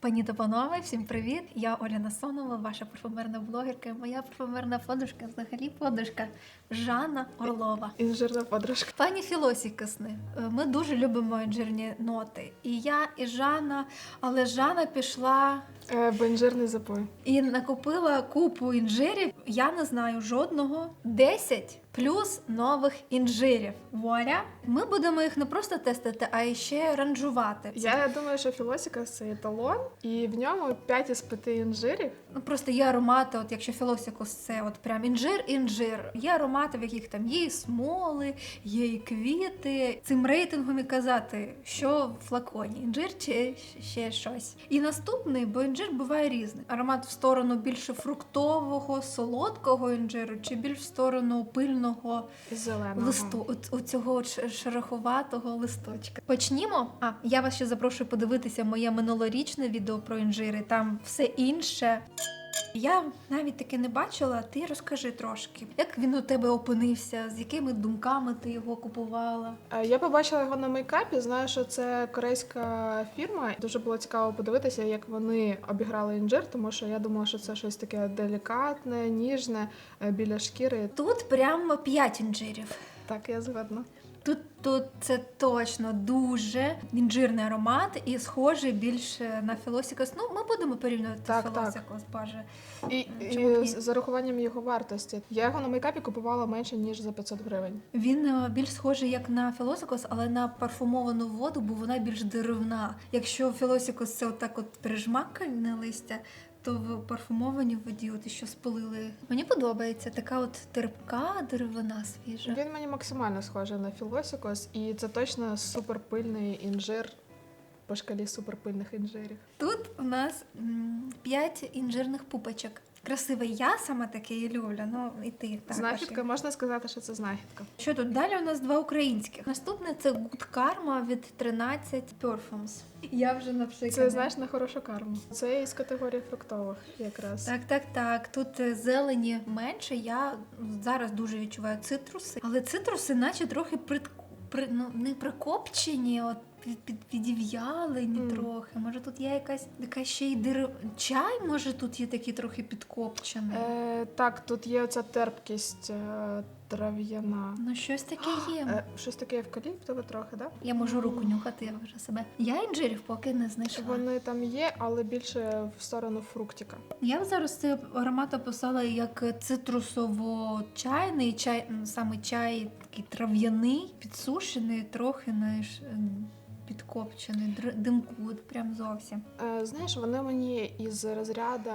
Пані та панове, всім привіт! Я Оля Насонова, ваша парфумерна блогерка. Моя парфумерна подружка, взагалі подружка Жанна Орлова. Інжирна подружка. Пані Філосікасни, е, ми дуже любимо інжирні ноти. І я, і Жанна, але Жанна пішла Е, бо інжирний запой. і накупила купу інжирів. Я не знаю жодного. 10 плюс нових інжирів. Вуаля! Ми будемо їх не просто тестити, а ще ранжувати. Я думаю, що філосіка це еталон, і в ньому 5 із 5 інжирів. Ну просто є аромати, от якщо філосикус, це от прям інжир, інжир. Є аромати, в яких там є і смоли, є і квіти. Цим рейтингом і казати, що в флаконі інжир чи ще щось. І наступний, бо інжир буває різний. Аромат в сторону більше фруктового, солодкого інжиру, чи більш в сторону пильного Зеленого. листу, у, от цього шероховатого листочка. Почнімо. А я вас ще запрошую подивитися моє минулорічне відео про інжири. Там все інше. Я навіть таке не бачила. Ти розкажи трошки, як він у тебе опинився, з якими думками ти його купувала. Я побачила його на мейкапі. Знаю, що це корейська фірма. Дуже було цікаво подивитися, як вони обіграли інжир, тому що я думала, що це щось таке делікатне, ніжне е, біля шкіри. Тут прямо п'ять інжирів. Так, я згодна. Тут, тут це точно дуже інжирний аромат і схожий більше на філосікос. Ну, ми будемо порівнювати Так, філосікос, боже. І, Чому і з урахуванням його вартості. Я його на мейкапі купувала менше ніж за 500 гривень. Він е, більш схожий як на філосикос, але на парфумовану воду, бо вона більш деревна. Якщо філосикос це отак от прижмакане листя, то в парфумованій воді, от що спалили. Мені подобається така от терпка деревина свіжа. Він мені максимально схожий на філосікос, і це точно суперпильний інжир по шкалі суперпильних інжирів. Тут у нас п'ять інжирних пупочок. Красивий я саме таке і люблю. Ну і ти також. Знахідка, можна сказати, що це знахідка. Що тут далі? У нас два українських. Наступне це Good Karma від 13 Perfumes. Я вже напшикана. Це знаєш на хорошу карму. Це із категорії фруктових якраз. Так, так, так. Тут е, зелені менше. Я зараз дуже відчуваю цитруси, але цитруси, наче трохи при, при ну не прикопчені, от підів'ялені Мгм. трохи. Може, тут є якась така ще й дерев... чай, може, тут є такий трохи підкопчений. Е, так, тут є оця терпкість е, трав'яна. Ну, щось таке є. Е, щось таке евкаліптове трохи, так? Я можу руку нюхати, я вже себе. Я інжирів поки не знайшла. Вони там є, але більше в сторону фруктика. Я б зараз цей аромат описала як цитрусово-чайний, чай, саме чай такий трав'яний, підсушений, трохи знаєш, підкопчений, димку, от прям зовсім. Е, знаєш, вони мені із розряду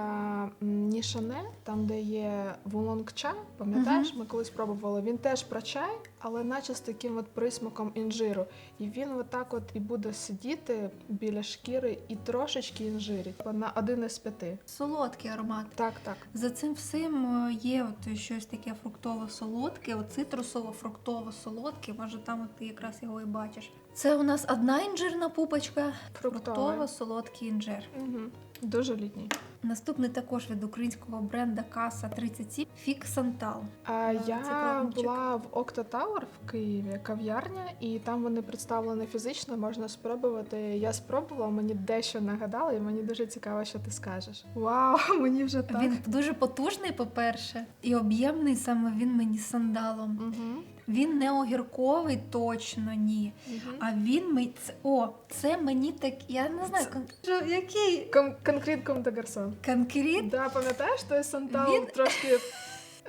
Нішане, там де є вулонг чай, пам'ятаєш, ми колись пробували. Він теж про чай, але наче з таким от присмаком інжиру. І він отак от і буде сидіти біля шкіри і трошечки інжирить на один із п'яти. Солодкий аромат. Так, так. За цим всім е, є от щось таке фруктово-солодке, от цитрусово-фруктово-солодке, може там от ти якраз його і бачиш. Це у нас одна інжирна пупочка, Фруктовий. фруктово-солодкий інжир. Угу. Дуже літній. Наступний також від українського бренда Каса 37 Фік Сантал. А я була в Окта Тауер в Києві, кав'ярня, і там вони представлені фізично, можна спробувати. Я спробувала, мені дещо нагадали, і мені дуже цікаво, що ти скажеш. Вау, мені вже так. Він дуже потужний, по-перше, і об'ємний саме він мені сандалом. Угу. Він не огірковий, точно ні. А він мені це о, це мені так. Я не знаю, кон... що, який Кон- конкрет Ком де Гарсон. Конкрет. Да, пам'ятаєш, той Сантал Він- трошки.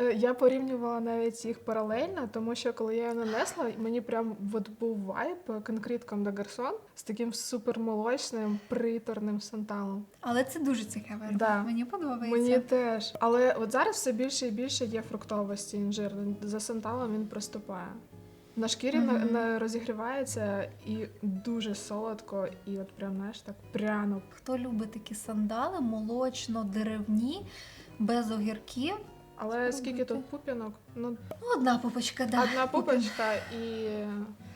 е, Я порівнювала навіть їх паралельно, тому що коли я його нанесла, мені прям от був вайб конкрет Ком де Гарсон з таким супермолочним, приторним санталом. Але це дуже цікаве. Да. Мені подобається. Мені теж. Але от зараз все більше і більше є фруктовості інжир. За санталом він проступає. На шкірі на, Мгм. на- розігрівається і дуже солодко, і от прям знаєш так пряно. Хто любить такі сандали, молочно-деревні, без огірків. Але скільки тут пупінок? Ну, Ну, одна пупочка, да. одна пупочка і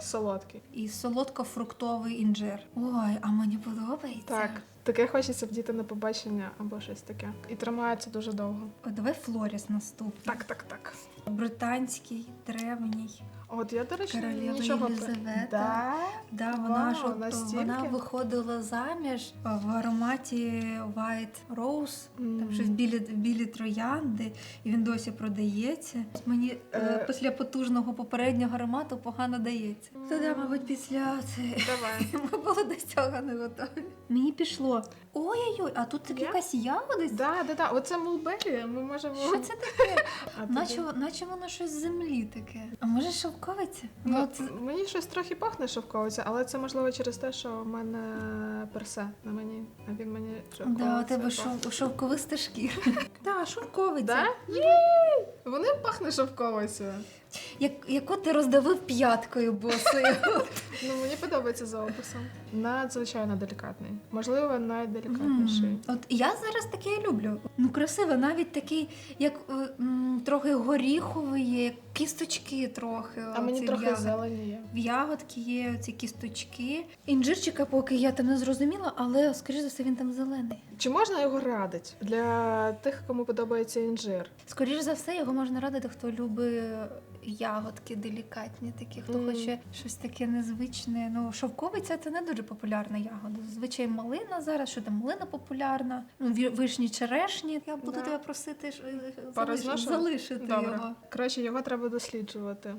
солодкий. І солодко-фруктовий інжир. Ой, а мені подобається. Так, таке хочеться вдіти на побачення або щось таке. І тримається дуже довго. О, давай Флоріс наступний. Так, так, так. Британський, древній. От я, до речі, Королева нічого Єлизавета. Да? Да, вона Вау, ж вона виходила заміж в ароматі White Rose, там щось білі, білі троянди, і він досі продається. Мені е, Е. після потужного попереднього аромату погано дається. Мгм. Тоді, мабуть, після це Давай. ми були до цього не готові. Мені пішло. Ой-ой-ой, а тут Я? якась ягода. Да, да, да. Оце мулбері. Ми можемо. Що це таке? А Наче, наче воно щось з землі таке. А може шовковиця? Ну, це... Мені щось трохи пахне шовковиця, але це можливо через те, що в мене персе на мені, а він мені шовковиця. Да, у тебе пахне. шов, шовковиста шкіра. Да, шовковиця. Да? Є! Вони пахне шовковицею. Як, яку ти роздавив п'яткою босою. Ну мені подобається за описом. Надзвичайно делікатний. Можливо, найделікатніший. М, От я зараз таке і люблю. Ну, красиво, навіть такий, як е, м, трохи горіховий є, як кісточки трохи. А мені оці трохи в ягод- зелені є. В ягодки є ці кісточки. Інжирчика, поки я там не зрозуміла, але скоріш за все він там зелений. Чи можна його радити для тих, кому подобається інжир? Скоріш за все, його можна радити, хто любить ягодки делікатні, такі, хто Мгм. хоче щось таке незвичне. Ну, шовковиця це не дуже популярна ягода. Зазвичай малина зараз, що там малина популярна, ну, вишні черешні. Я буду Да. тебе просити е, залиш, залишити Добре. його. Коротше, його треба досліджувати.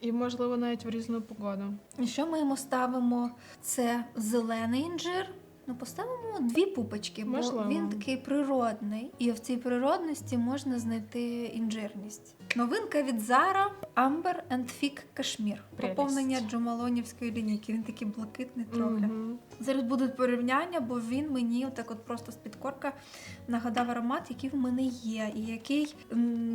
І, можливо, навіть в різну погоду. І що ми йому ставимо? Це зелений інжир. Ну, поставимо дві пупочки, бо Можливо. він такий природний, і в цій природності можна знайти інжирність. Новинка від Zara Amber and Fig. Прелість. Поповнення джомалонівської лінійки. Він такий блакитний трохи. Мгм. Зараз будуть порівняння, бо він мені отак от просто з підкорка нагадав аромат, який в мене є, і який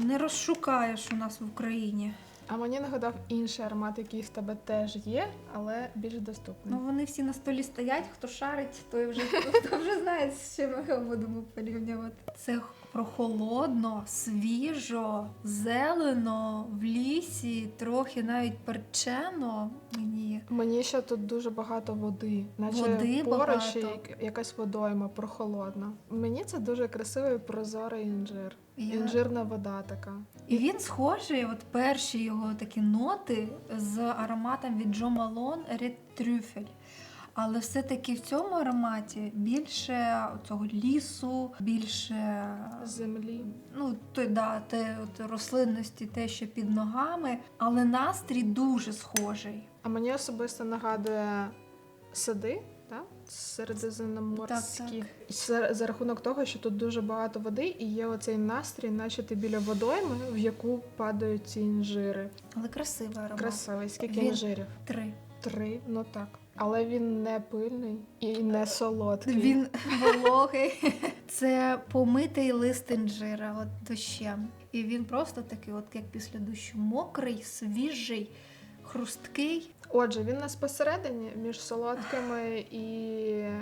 не розшукаєш у нас в Україні. А мені нагадав інший аромат, який в тебе теж є, але більш доступний. Ну вони всі на столі стоять. Хто шарить, той вже хто вже знає, з чим ми його будемо порівнювати. Це прохолодно, свіжо, зелено, в лісі, трохи навіть перчено. Мені Мені ще тут дуже багато води, наче Води поруч багато. якась водойма прохолодна. Мені це дуже красивий прозорий інжир. Я- Інжирна вода така. І він схожий. От перші його такі ноти з ароматом від Джо Малон Red Trüffel. Але все-таки в цьому ароматі більше цього лісу, більше Землі. ну той да, те от рослинності, те, що під ногами, але настрій дуже схожий. А мені особисто нагадує сади, так? Середземноморські. За, за рахунок того, що тут дуже багато води, і є оцей настрій, наче ти біля водойми, в яку падають ці інжири. Але красивий аромат. Красивий. Скільки Він- інжирів? Три. Три, ну так. Але він не пильний і не солодкий. Він вологий. Це помитий лист інжира от дощем. І він просто такий, от як після дощу, мокрий, свіжий, хрусткий. Отже, він у нас посередині між солодкими і е,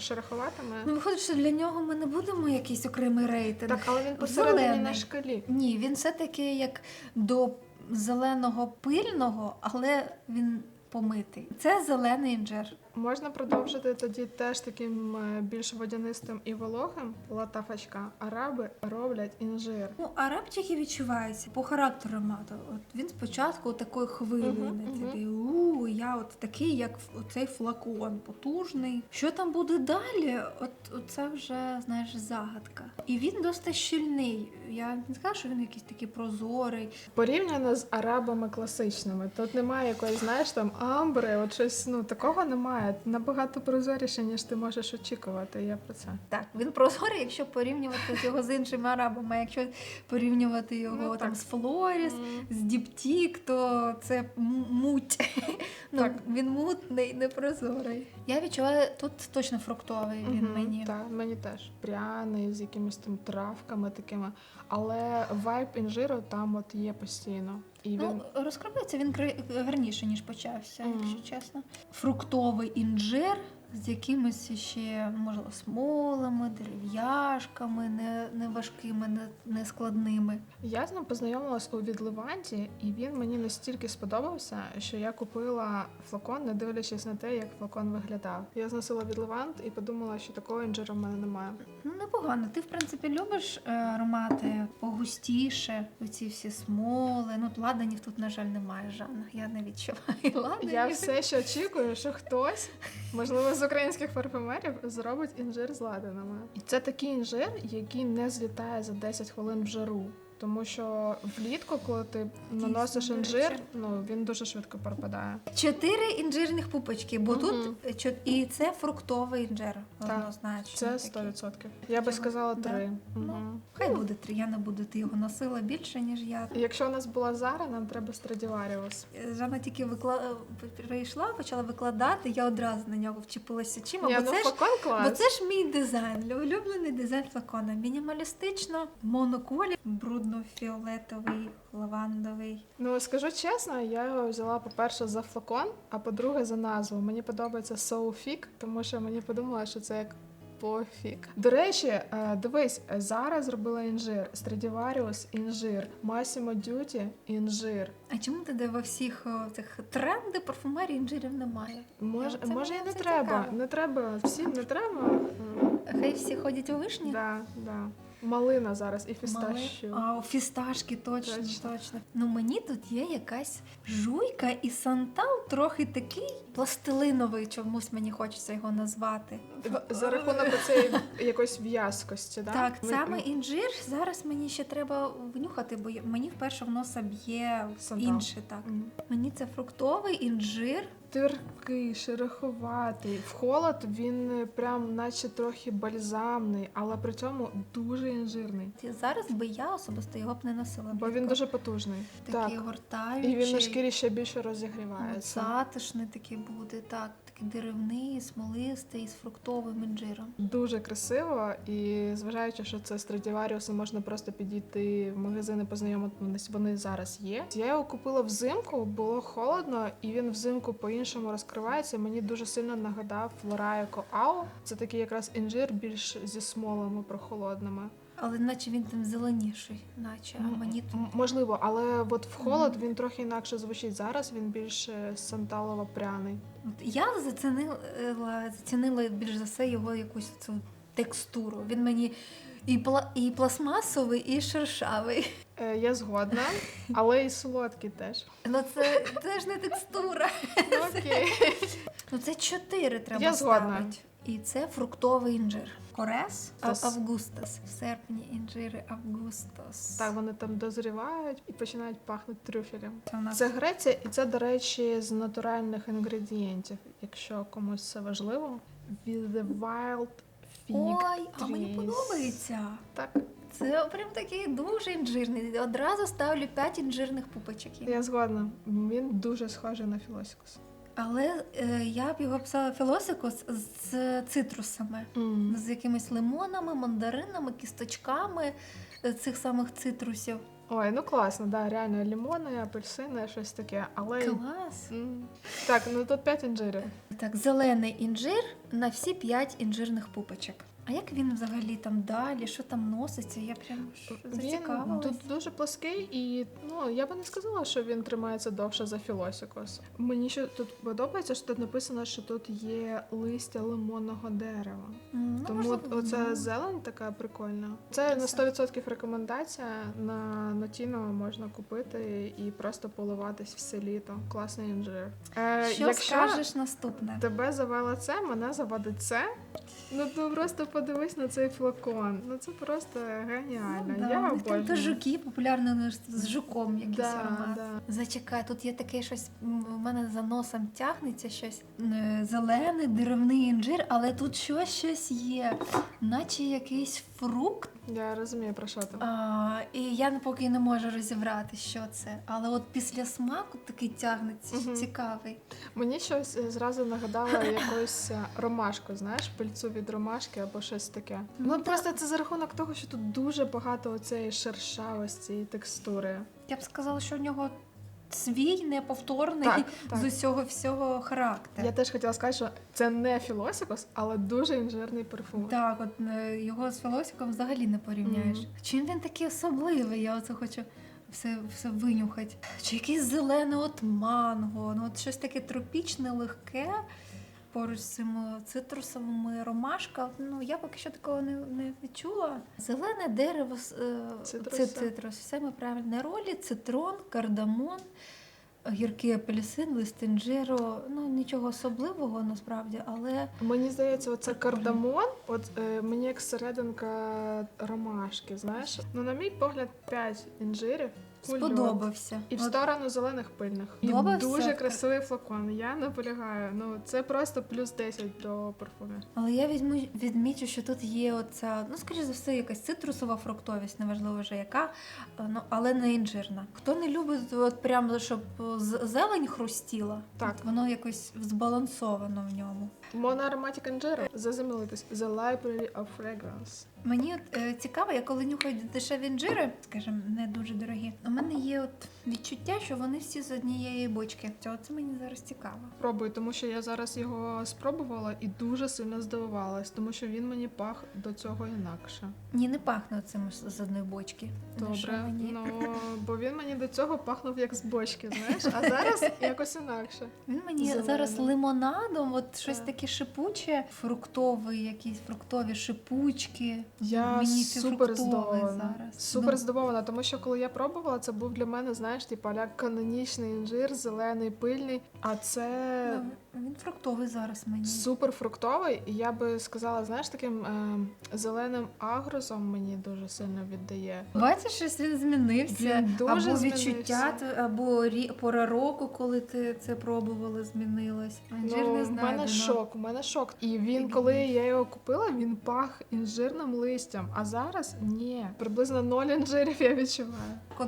шероховатими. Ну, виходить, що для нього ми не будемо якийсь окремий рейтинг. Так, але він посередині Зелений. на шкалі. Ні, він все-таки як до зеленого пильного, але він помитий. Це зелений інжир. Можна продовжити тоді теж таким е, більш водянистим і вологим латафачка. Араби роблять інжир. Ну, арабчики відчуваються по характеру аромату. От він спочатку такою хвилею на мгм. тобі. У, я от такий, як цей флакон, потужний. Що там буде далі? От, от це вже знаєш загадка. І він досить щільний. Я не скажу, що він якийсь такий прозорий. Порівняно з арабами класичними. Тут немає якоїсь, знаєш, там амбри, от щось ну такого немає. Набагато прозоріше, ніж ти можеш очікувати. Я про це. Так, він прозорий, якщо порівнювати його з іншими арабами. А якщо порівнювати його Ну, там так. з Флоріс, з Діптік, то це муть. ну, Так. Він мутний, непрозорий. Я відчуваю, тут точно фруктовий він Мгм, мені. Так, мені теж. Пряний, з якимись там травками такими. Але вайб інжиру там от є постійно. І він Ну, розкривається він гарніше, ніж почався, mm. якщо чесно. Фруктовий інжир з якимись ще, можливо, смолами, дерев'яшками, не, не важкими, не, не складними. Я з ним познайомилась у відливанті, і він мені настільки сподобався, що я купила флакон, не дивлячись на те, як флакон виглядав. Я зносила відливант і подумала, що такого інжиру в мене немає. Ну, непогано. Ти, в принципі, любиш е, аромати погустіше, оці всі смоли. Ну, ладанів тут, на жаль, немає жодних. Я не відчуваю ладанів. Я все ще очікую, що хтось, можливо, з українських парфюмерів зробить інжир з ладанами. І це такий інжир, який не злітає за 10 хвилин в жару. Тому що влітку, коли ти наносиш інжир, ну він дуже швидко пропадає. Чотири інжирних пупочки, бо Мгм. тут е, чо- і це фруктовий інжир, Так, однозначно. Це такий. 100%. Я би сказала да. три. Ну, Хай буде три, я не буду, ти його носила більше, ніж я. Якщо у нас була Зара, нам треба Страдіваріус. Жанна тільки викла... е, прийшла, почала викладати, я одразу на нього вчепилася чима, Ні, бо ну це ж Бо це ж мій дизайн, улюблений дизайн флакона. Мінімалістично, моноколі, брудно-фіолетовий, лавандовий. Ну скажу чесно, я його взяла по-перше за флакон, а по-друге за назву. Мені подобається Soulfic, тому що мені подумала, що це як пофік. До речі, е, дивись, зараз зробила інжир, Stradivarius інжир, Massimo Duty інжир. А чому тоді во всіх цих тренди парфумерії інжирів немає? Може, Це може і мені не це треба. цікаво. Не треба, всім не треба. Хай всі ходять у вишні? Да, да. Малина зараз і Мали- А, фісташки, точно, Точно. точно, Ну мені тут є якась жуйка і сантал трохи такий пластилиновий, чомусь мені хочеться його назвати. За рахунок цієї якоїсь в'язкості? Так, Ви- саме інжир зараз мені ще треба внюхати, бо мені вперше в носа б'є інше. Так мені це фруктовий інжир. Терпкий, шероховатий. В холод він е, прям наче трохи бальзамний, але при цьому дуже інжирний. І Зараз би я особисто його б не носила. Бо він дуже потужний. такий так. гортаючий, І він на шкірі ще більше розігрівається. затишний такий буде, так, такий деревний, смолистий, з фруктовим інжиром. Дуже красиво, і зважаючи, що це Страдіваріуси, можна просто підійти в магазини, познайомитися. Вони зараз є. Я його купила взимку, було холодно, і він взимку по-іншому розкривається. Мені дуже сильно нагадав Флорайко Ау. Це такий якраз інжир більш зі смолами прохолодними. Але наче він там зеленіший, наче, а мені тут Можливо, але от в холод він трохи інакше звучить. Зараз він більш санталово пряний. Я зацінила, зацінила більш за все його якусь цю текстуру. Він мені і, пла, і пластмасовий, і шершавий. Е, я згодна, але і солодкий теж. Ну це, це ж не текстура. Ну, Окей. Ну це чотири треба Я згодна. ставити. І це фруктовий інжир. Корес. Августас. В серпні інжири Августас. Так, вони там дозрівають і починають пахнути трюфелем. Це нас Це Греція, і це, до речі, з натуральних інгредієнтів, якщо комусь це важливо. With the wild Ой, а мені подобається. Так, Це прям такий дуже інжирний. Одразу ставлю 5 інжирних пупочок. я згодна. Він дуже схожий на філосікус. Але е, я б його писала філосикус з цитрусами, з якимись лимонами, мандаринами, кісточками е, цих самих цитрусів. Ой, ну класно, да, реально лімони, апельсини, щось таке. Але Клас. М. так, ну тут п'ять інжирів. Так, зелений інжир на всі 5 інжирних пупочок. А як він взагалі там далі? Що там носиться? Я прям ж Він тут дуже плоский, і ну я би не сказала, що він тримається довше за філосікус. Мені ще тут подобається, що тут написано, що тут є листя лимонного дерева. Ну, Тому можливо, оця ну. зелень така прикольна. Це на Краса. 100% рекомендація. На Нотіно можна купити і просто поливатись все літо. Класний інжир. Е, Що якщо скажеш наступне? тебе завело це, мене заводить це. Ну ти просто подивись на цей флакон. Ну це просто геніально. Ну, да, Я обожнюю. там то жуки популярно ну, з жуком якийсь Да, аромат. да. Зачекай, тут є таке щось, У мене за носом тягнеться щось зелене, зелений, деревний інжир, але тут щось щось є, наче якийсь фрукт. Я розумію про що ти. А, і я поки не можу розібрати, що це. Але от після смаку такий тягнеться, угу. цікавий. Мені щось зразу нагадало якусь е, ромашку, знаєш, пильцу від ромашки або щось таке. Ну, Ну просто це за рахунок того, що тут дуже багато оцеї шершавості і текстури. Я б сказала, що у нього свій неповторний Так, так. з усього всього характер. Я теж хотіла сказати, що це не філосикос, але дуже інжирний парфум. Так, от е, його з Філосиком взагалі не порівняєш. Мгм. Чим він такий особливий? Я оце хочу все, все винюхать. Чи якийсь зелений от манго, ну от щось таке тропічне, легке. Поруч з цими цитрусовими ромашка. Ну я поки що такого не, не відчула. Зелене дерево, е, Цитруси. цитрус. Все ми правильно. Ролі, цитрон, кардамон, гіркий апельсин, лист інжиру. Ну нічого особливого насправді, але Мені здається, оце кардамон, от е, мені як серединка ромашки, знаєш. Ну, на мій погляд, 5 інжирів. Кульок. сподобався. І в От сторону зелених пильних. І дуже красивий флакон. Я наполягаю. Ну це просто плюс 10 до парфумів. Але я візьму відмічу, що тут є оця, ну скоріш за все, якась цитрусова фруктовість, неважливо вже яка, е, ну але не інжирна. Хто не любить, от прям щоб зелень хрустіла, Так. от воно якось збалансовано в ньому. Моноароматик інжиру заземлитись. The Library of Fragrance. Мені от, е, цікаво, я коли нюхаю дешеві інжири, скажімо, не дуже дорогі. У мене є от відчуття, що вони всі з однієї бочки. Це це мені зараз цікаво. Пробую, тому що я зараз його спробувала і дуже сильно здивувалась, тому що він мені пах до цього інакше. Ні, не пахне цим з одної бочки. Добре, Дешеві. ну бо він мені до цього пахнув як з бочки, знаєш, а зараз якось інакше. Він мені Зелений. зараз лимонадом, от щось таке шипуче, фруктовий, якісь фруктові шипучки. Я мені супер фруктове здивована. зараз. Супер Ну, здивована, тому що коли я пробувала, це був для мене, знаєш, типу, як канонічний інжир, зелений, пильний. А це ну, він фруктовий зараз мені. супер фруктовий. І я би сказала, знаєш, таким е, зеленим агрозом мені дуже сильно віддає. Бачиш, щось він змінився. Він дуже або змінився. відчуття, або рі... пора року, коли ти це пробувала, змінилось. Інжир Ну, не знаю. мене воно- шок, у мене шок. І він, коли я його купила, він пах інжирним листям. А зараз ні. Приблизно ноль інжирів я відчуваю.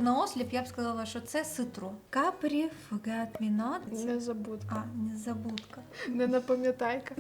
На осліп я б сказала, що це ситро. Капрі, фугат, мінат. Не забудь. А, незабудка. Не напам'ятайка.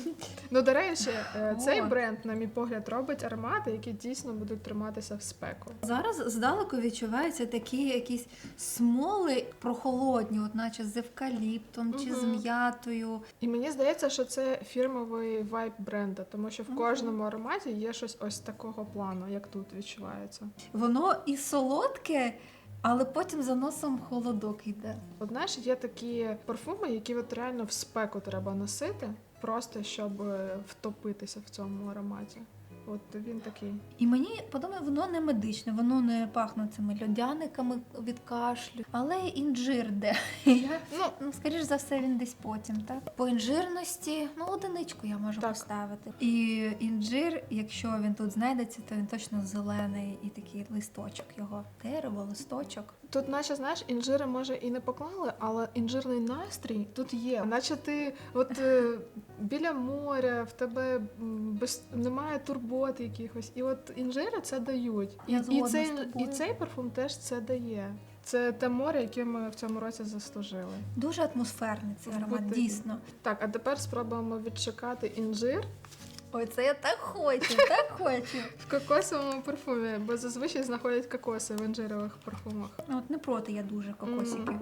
ну, до речі, е, цей бренд, на мій погляд, робить аромати, які дійсно будуть триматися в спеку. Зараз здалеку відчуваються такі якісь смоли прохолодні, от наче з евкаліптом чи з м'ятою. І мені здається, що це фірмовий вайб бренда, тому що в кожному ароматі є щось ось такого плану, як тут відчувається. Воно і солодке, але потім за носом холодок йде. От знаєш, є такі парфуми, які от реально в спеку треба носити, просто щоб е, втопитися в цьому ароматі. От він такий. І мені подобається, воно не медичне, воно не пахне цими льодяниками від кашлю, але інжир де. Я, Ну, ну, скоріш за все, він десь потім, так? По інжирності, ну, одиничку я можу Так. поставити. І інжир, якщо він тут знайдеться, то він точно зелений і такий листочок його. Дерево, листочок. Тут, наче, знаєш, інжири може і не поклали, але інжирний настрій тут є. Наче ти от е, біля моря, в тебе без немає турбот якихось. І от інжири це дають. І, і, цей, і цей парфум теж це дає. Це те море, яке ми в цьому році заслужили. Дуже атмосферний цей аромат, дійсно. Так, а тепер спробуємо відшукати інжир Ой, це я так хочу, так хочу. в кокосовому парфумі, бо зазвичай знаходять кокоси в інжирових парфумах. Ну, От не проти я дуже кокосики. Мгм.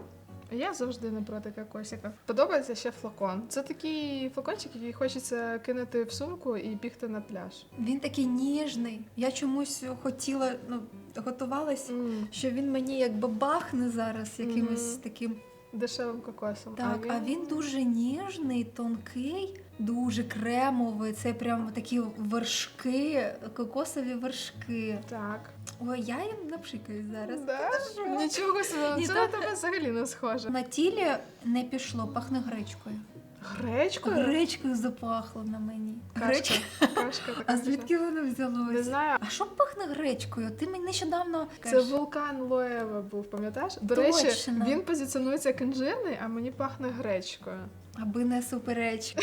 Я завжди не проти кокосика. Подобається ще флакон. Це такий флакончик, який хочеться кинути в сумку і бігти на пляж. Він такий ніжний. Я чомусь хотіла, ну, готувалась, що він мені якби бахне зараз якимось Мгм. таким. Дешевим кокосом. Так, а він дуже ніжний, тонкий, дуже кремовий. Це прям такі вершки, кокосові вершки. Так. Ой, я їм напшикаю зараз. Да? Нічого собі, це на тебе взагалі не схоже. На тілі не пішло, пахне гречкою. Гречкою? Гречкою запахло на мені. Кашка. Кашка така. А звідки воно Не взялося? знаю. А що пахне гречкою? Ти мені нещодавно Це кажеш, вулкан Лоева був, пам'ятаєш? До Точно. речі, він позиціонується як інжирний, а мені пахне гречкою. аби не супереч.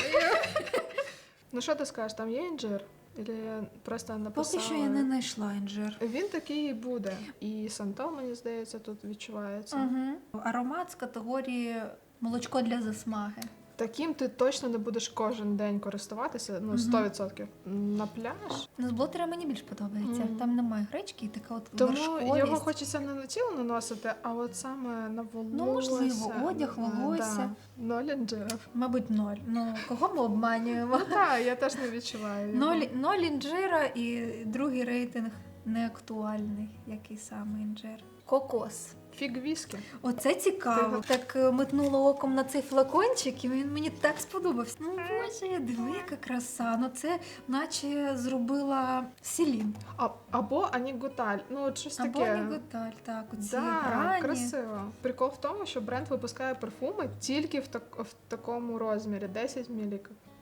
Ну що ти скажеш, там є інжир? Или я просто Поки що я не знайшла інжир. Він такий і буде. І сантал, мені здається, тут відчувається. Угу. Аромат з категорії молочко для засмаги. Таким ти точно не будеш кожен день користуватися, ну 100%. На пляж. Ну, з блотера мені більш подобається. Мгм. Там немає гречки і така от Тому вершковість. його хочеться не на тіло наносити, а от саме на волосся. Ну, можливо, одяг, Е, волосся. Да. Ноль інжирів. Мабуть, ноль. Ну, кого ми обманюємо? Ну так, я теж не відчуваю. його. Ноль, ноль інжира і другий рейтинг не актуальний, який саме інжир. Кокос. Фіг віскі. Оце цікаво. Так е, метнула оком на цей флакончик, і він мені так сподобався. Ну боже, диви, яка краса. Ну це наче зробила Селін. А, або анігуталь. Ну, от щось Або таке. Аніготаль, так, оці Да, грані. красиво. Прикол в тому, що бренд випускає парфуми тільки в, так, в такому розмірі 10 мл.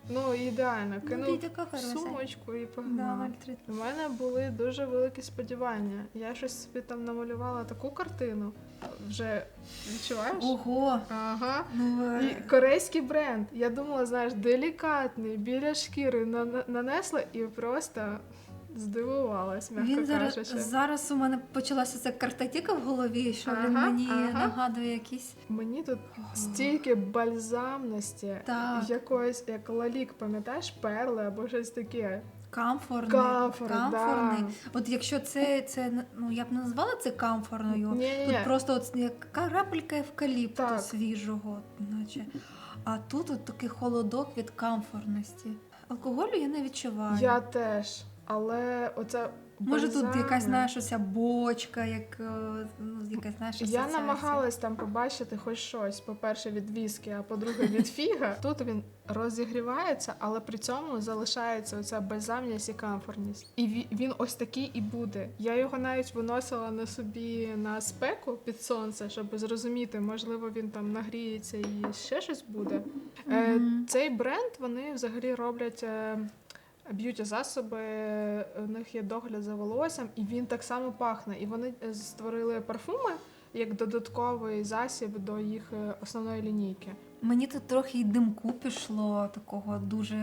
Ну, ідеально. Ну, Кинув ти така в хороша. сумочку і Да, погнав. 0,3. У мене були дуже великі сподівання. Я щось собі там намалювала таку картину. Вже відчуваєш? Ого. Ага. Ну, е, І корейський бренд. Я думала, знаєш, делікатний, біля шкіри на- нанесла і просто здивувалась, м'яко Він зараз, кажучи. зараз у мене почалася ця картотека в голові, що він мені ага. нагадує якісь. Мені тут стільки бальзамності, Так. якоїсь, як лалік, пам'ятаєш, перли або щось таке. Камфорний. Камфор, камфорний. да. От якщо це, це ну я б не назвала це камфорною. Ні-ні-ні. Тут просто от як крапелька евкаліпту Так. свіжого, наче. А тут от такий холодок від камфорності. Алкоголю я не відчуваю. Я теж. Але оце Може тут якась знаєш оця бочка, як е, ну, якась знаєш Я асоціація. намагалась там побачити хоч щось. По-перше, від віскі, а по-друге, від фіга. Тут він розігрівається, але при цьому залишається оця бальзамність і комфортність. І він ось такий і буде. Я його навіть виносила на собі на спеку під сонце, щоб зрозуміти, можливо, він там нагріється і ще щось буде. Е, Мгм. цей бренд вони взагалі роблять. Е, Б'юті засоби, у них є догляд за волоссям, і він так само пахне. І вони е, створили парфуми як додатковий засіб до їх е, основної лінійки. Мені тут трохи й димку пішло, такого дуже,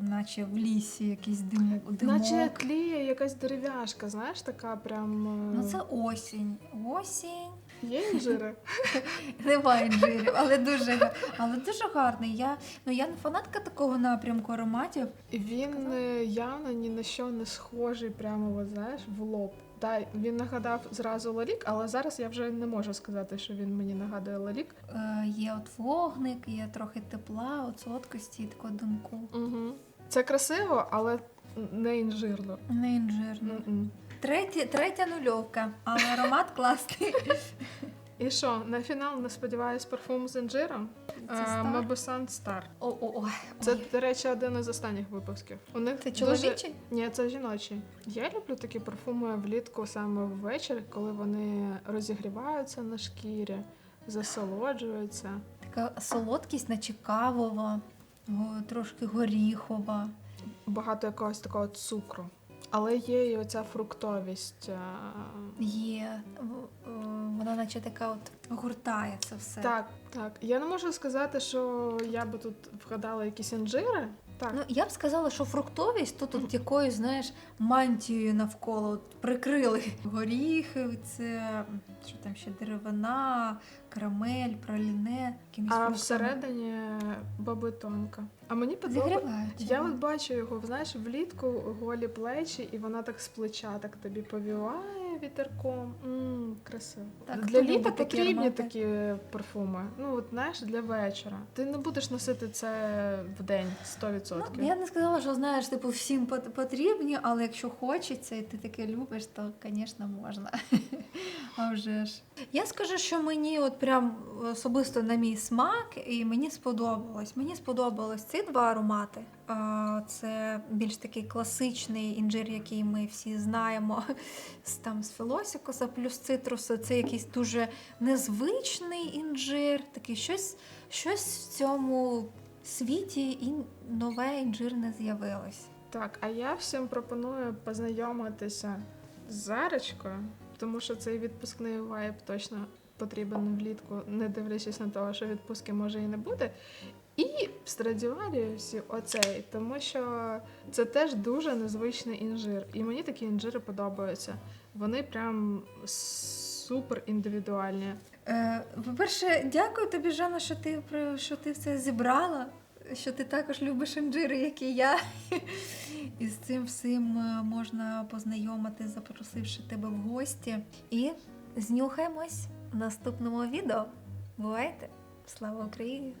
наче в лісі, якийсь диму, димок. Наче тліє якась дерев'яшка, знаєш, така прям. е, Ну це осінь. Осінь. Є інжири. Немає інжирів, але дуже, але дуже гарний. Я, ну, я не фанатка такого напрямку ароматів. Він е, явно ні на що не схожий, прямо от, знаєш, в лоб. Да, він нагадав зразу лалік, але зараз я вже не можу сказати, що він мені нагадує лалік. Е, є от вогник, є трохи тепла, от солодкості такого димку. Угу. Це красиво, але не інжирно. Не інжирно. М-м. Третя, третя нульовка, але аромат класний. І що, на фінал не сподіваюсь, парфум з інжиром? Це Star? Мабусан О, о, о. Це, до речі, один із останніх випусків. У них Це дуже- чоловічий? Ні, це жіночий. Я люблю такі парфуми влітку саме ввечері, коли вони розігріваються на шкірі, засолоджуються. Така солодкість, наче кавова, трошки горіхова. Багато якогось такого цукру. Але є і оця фруктовість. Є. е, Вона наче така от гуртає це все. Так, так. Я не можу сказати, що я би тут вгадала якісь інжири. Так. Ну, я б сказала, що фруктовість тут от якоюсь, знаєш, мантією навколо от прикрили горіхи, це що там ще деревина, карамель, праліне, якимись а всередині бабитонка. А мені подобається. Я от бачу його, знаєш, влітку голі плечі, і вона так з плеча так тобі повіває вітерком. Мм, красиво. Так, для літа такі потрібні аромати? такі парфуми. Ну, от знаєш, для вечора. Ти не будеш носити це в день 100%. Ну, я не сказала, що знаєш, типу, всім пот- потрібні, але якщо хочеться, і ти таке любиш, то, звісно, можна. А вже ж. Я скажу, що мені от прям особисто на мій смак, і мені сподобалось. Мені сподобалось ці два аромати. Це більш такий класичний інжир, який ми всі знаємо з там з філосікуса плюс цитрусу. Це якийсь дуже незвичний інжир, такий щось, щось в цьому світі і нове інжир не з'явилось. Так, а я всім пропоную познайомитися з Зарочкою, тому що цей відпускний вайб точно потрібен влітку, не дивлячись на те, що відпустки може і не буде. І в Страдіваріусі оцей, тому що це теж дуже незвичний інжир. І мені такі інжири подобаються. Вони прям супер індивідуальні. Е, По-перше, дякую тобі, Жанна, що ти про- що ти все зібрала, що ти також любиш інжири, як і я. І з цим всім е, можна познайомити, запросивши тебе в гості. І знюхаємось в наступному відео. Бувайте! Слава Україні!